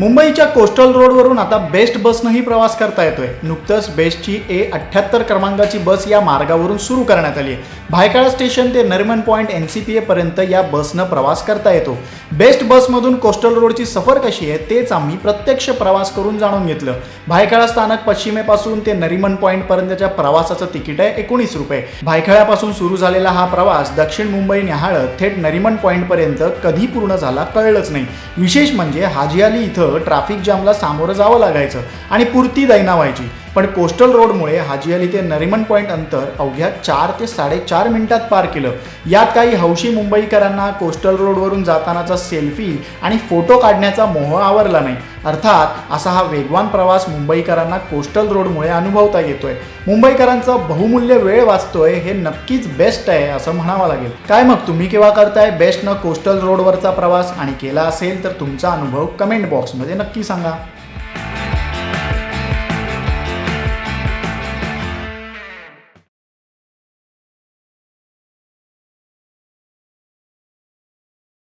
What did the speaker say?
मुंबईच्या कोस्टल रोडवरून आता बेस्ट बसनंही प्रवास करता येतोय. नुकतंच बेस्टची ए अठ्ठ्याहत्तर क्रमांकाची बस या मार्गावरून सुरू करण्यात आली आहे. भायखळा स्टेशन ते Nariman point N C P एपर्यंत या बसनं प्रवास करता येतो. बेस्ट बसमधून कोस्टल रोडची सफर कशी आहे तेच आम्ही प्रत्यक्ष प्रवास करून जाणून घेतलं. भायखळा स्थानक पश्चिमेपासून ते नरिमन पॉईंटपर्यंतच्या प्रवासाचं तिकीट आहे एकोणीस रुपये. भायखळ्यापासून सुरू झालेला हा प्रवास दक्षिण मुंबई न्याहाळत थेट नरिमन पॉईंटपर्यंत कधी पूर्ण झाला कळलंच नाही. विशेष म्हणजे हाजी अली इथं ट्रॅफिक जामला सामोरं जावं लागायचं आणि पुरती दैना व्हायची. पण कोस्टल रोडमुळे हाजी अली ते नरिमन पॉईंट अंतर अवघ्या चार ते साडेचार मिनिटात पार केलं. यात काही हौशी मुंबईकरांना कोस्टल रोडवरून जातानाचा सेल्फी आणि फोटो काढण्याचा मोह आवरला नाही. अर्थात असा हा वेगवान प्रवास मुंबईकरांना कोस्टल रोडमुळे अनुभवता येतोय. मुंबईकरांचा बहुमूल्य वेळ वाचतोय हे नक्कीच बेस्ट आहे असं म्हणावं लागेल. काय मग तुम्ही केव्हा करताय बेस्ट न कोस्टल रोडवरचा प्रवास आणि केला असेल तर तुमचा अनुभव कमेंट बॉक्समध्ये नक्की सांगा.